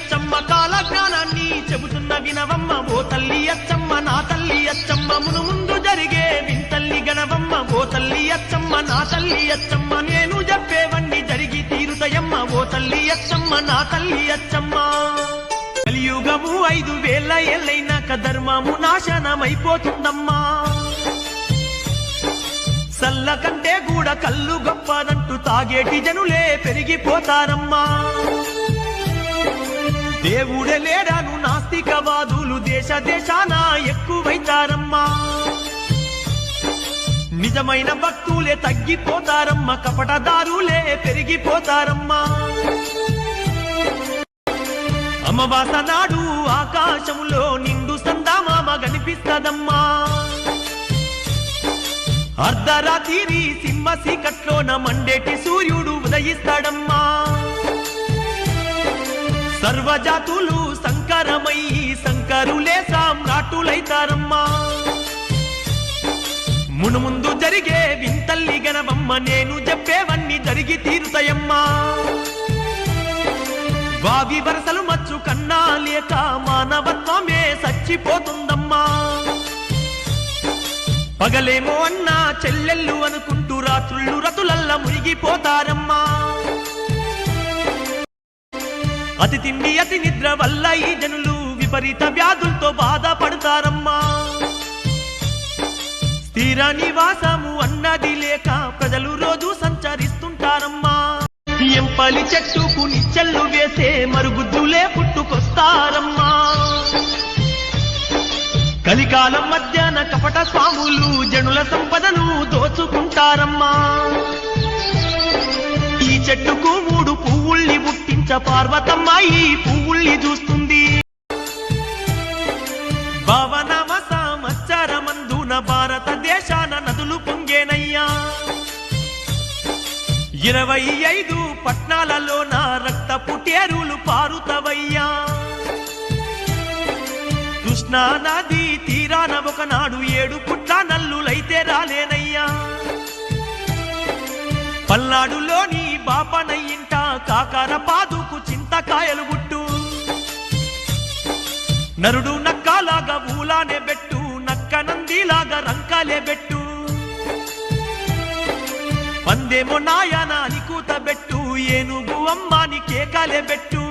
అచ్చమ్మ కాల జ్ఞానాన్ని చెబుతున్న వినవమ్మ ఓ తల్లి అచ్చమ్మ నా తల్లి అచ్చమ్మ మును ముందు జరిగే వింతల్లి గణవమ్మ ఓ తల్లి అచ్చమ్మ నా తల్లి అచ్చమ్మ నేను చెప్పేవన్నీ జరిగి తీరుతయమ్మ ఓ తల్లి అచ్చమ్మ నా తల్లి అచ్చమ్మ. కలియుగము ఐదు వేల ఏళ్ళైనాక ధర్మము నాశనమైపోతుందమ్మా. సల్ల కంటే కూడా కళ్ళు గొప్పదంటూ తాగేటి జనులే పెరిగిపోతారమ్మా. దేవుడే లేడాను నాస్తికవాదులు దేశ దేశాన ఎక్కువైతారమ్మా. నిజమైన భక్తులే తగ్గిపోతారమ్మా కపటదారులే పెరిగిపోతారమ్మా. అమవాస నాడు ఆకాశములో నిండు సందామామ కనిపిస్తదమ్మా. అర్ధరాత్రి సింహ సీకట్లోన మండేటి సూర్యుడు ఉదయిస్తాడమ్మా. సర్వజాతులు సంకరమయ్యి సంకరులే సామ్రాటులైతారమ్మా. మునుముందు జరిగే వింతల్లి గణవమ్మ నేను చెప్పేవన్నీ జరిగి తీరుతాయమ్మా. వావి వరసలు మచ్చు కన్నా లేక మానవత్వమే చచ్చిపోతుందమ్మా పగలేమో అన్నా చెల్లెళ్ళు అనుకుంటూ రాత్రుళ్ళు రతులల్ల మునిగిపోతారమ్మా. అతి తిండి అతి నిద్ర వల్ల ఈ జనులు విపరీత వ్యాధులతో బాధపడతారమ్మా. స్థిర నివాసము అన్నది లేక ప్రజలు రోజు సంచరిస్తుంటారమ్మా. ఎంపలి చెట్టుకు నిచ్చెళ్ళు వేసే మరుగుద్దులే పుట్టుకొస్తారమ్మా. కలికాలం మధ్యాహ్న కపట స్వాములు జనుల సంపదను దోచుకుంటారమ్మా. చెట్టుకు మూడు పువ్వుల్ని పుట్టించ పార్వతమ్మ ఈ పువ్వుల్ని చూస్తుంది. భవనవ సంవత్సరమందున భారతదేశాన నదులు పొంగేనయ్యా. ఇరవై ఐదు పట్నాలలోన రక్త పుటేరులు పారుతవయ్యా. కృష్ణా నది తీరాన ఒకనాడు ఏడు పుట్ల నల్లులైతే రాలేనయ్యా. పల్నాడులోని బాపనయ్యింట కాకర పాదుకు చింతకాయలు గుట్టు. నరుడు నక్కలాగా ఊలానే బెట్టు నక్క నందిలాగా రంకాలే బెట్టు. పందేమో నాయన అని కూత బెట్టు ఏనుగు అమ్మాని కేకాలే బెట్టు.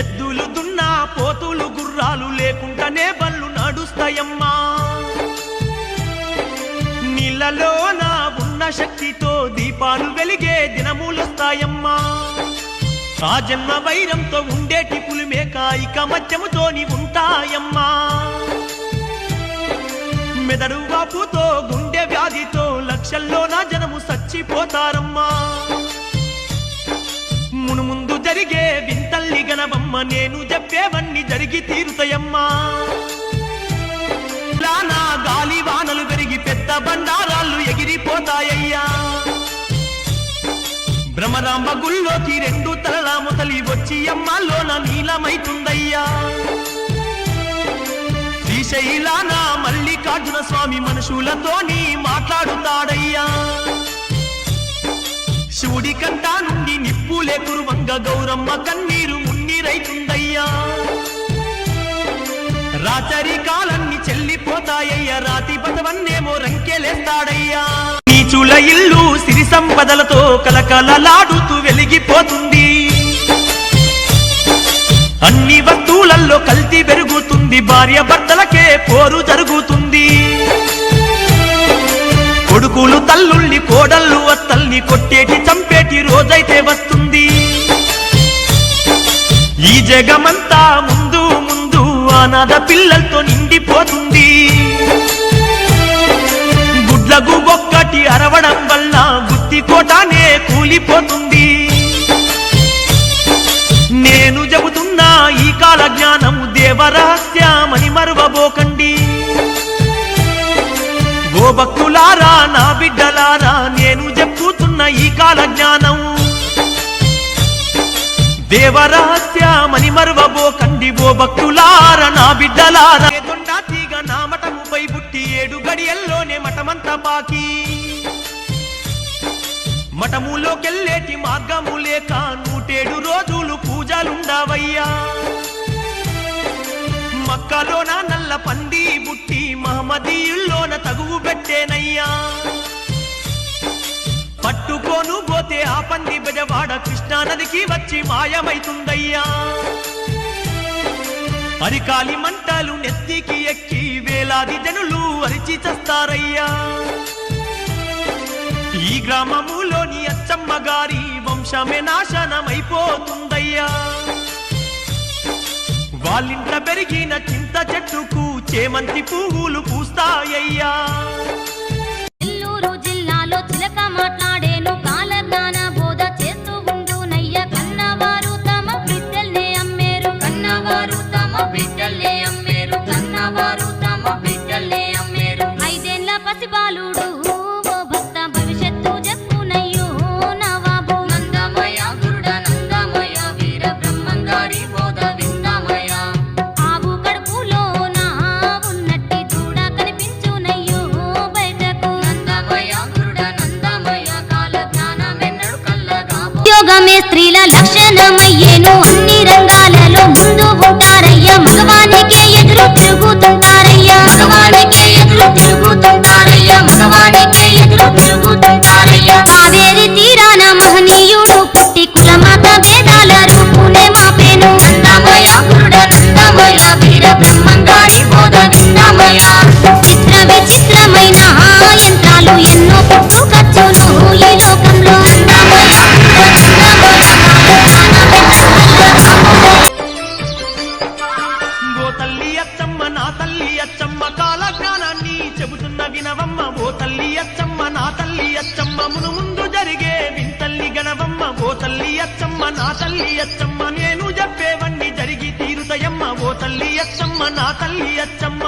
ఎద్దులు దున్నా పోతులు గుర్రాలు లేకుండానే బళ్ళు నడుస్తాయమ్మా. నీళ్ళలో నా ఉన్న శక్తితో దీపాలు వెలిగే దినములొస్తాయమ్మా. ఆ జన్మ వైరంతో ఉండేటి పులిమేక ఇక మధ్యముతోని ఉంటాయమ్మా. మెదడు వాపుతో గుండె వ్యాధితో లక్షల్లో నా జనము చచ్చిపోతారమ్మా మునుముందు జరిగే వింతల్లి గనవమ్మ నేను చెప్పేవన్నీ జరిగి తీరుతాయమ్మా. గాలి వానలు పెరిగి పెద్ద బండారాళ్ళు ఎగిరిపోతాయ్యా భ్రమరాంబ గుళ్ళోకి రెండు తలల ముతలి వచ్చి అమ్మాలోన నీలమైతుందయ్యా. శ్రీశైలాన మల్లికార్జున స్వామి మనుషులతోని మాట్లాడుతాడయ్యా. శివుడి కంటా నుండి నిప్పులే కురువంగ గౌరమ్మ కన్నీరు మున్నీరైతుందయ్యా. రాచరి కాలన్ని చెల్లిపోతాయ్యా రాతి పదవన్నేమో రంకెలేస్తాడయ్యా. నీచుల ఇల్లు సంపదలతో కలకలలాడుతూ వెలిగిపోతుంది. అన్ని వస్తువులలో కల్తీ పెరుగుతుంది భార్య భర్తలకే పోరు జరుగుతుంది. కొడుకులు తల్లుల్ని కోడళ్ళు అత్తల్ని కొట్టేటి చంపేటి రోజైతే వస్తుంది. ఈ జగమంతా ముందు ముందు అనాథ పిల్లలతో నిండిపోతుంది. గుడ్లకు ఒక్కటి అరవడం కూలిపోతుంది నేను చెబుతున్నా ఈ కాల జ్ఞానము దేవరహస్యామని మరువబోకండి. ఓ భక్తులారా నా బిడ్డలారా నేను చెప్పుతున్న ఈ కాల జ్ఞానం దేవరహస్యామని మరువబోకండి. ఓ భక్తులారా నా బిడ్డలారా తీగ నా మఠముపై పుట్టి ఏడు గడియల్లోనే మఠమంతా బాకీ మఠములోకెళ్ళేటి మార్గము లేక నూటేడు రోజులు పూజలుండవయ్యా. మక్కలోన నల్ల పంది బుట్టి మహమదీయుల్లోన తగువు పెట్టేనయ్యా. పట్టుకోను పోతే ఆ పంది బెజవాడ కృష్ణానదికి వచ్చి మాయమైతుందయ్యా. అరికాలి మంటలు నెత్తికి ఎక్కి వేలాది జనులు అరిచి చస్తారయ్యా. ఈ గ్రామములోని అచ్చమ్మ గారి వంశమే నాశనమైపోతుందయ్యా. వాళ్ళింట పెరిగిన చింత చెట్టుకు చేమంతి పువ్వులు పూస్తాయ్యా కల్లగా స్త్రీల లక్షణమయ్యేను. అన్ని రంగాలలో ముందు ఉంటారయ్యా మగవానికే ఎదురు తిరుగుతుంటారయ్యా మగవానికే ఎదురు తిరుగుతుంటారయ్యా మగవానికే ఎదురు తిరుగుతుంటారయ్యా కావేరి నా తల్లి అచ్చమ్మ నేను చెప్పేవన్నీ జరిగి తీరుతయమ్మ. ఓ తల్లి అచ్చమ్మ నా తల్లి అచ్చమ్మ.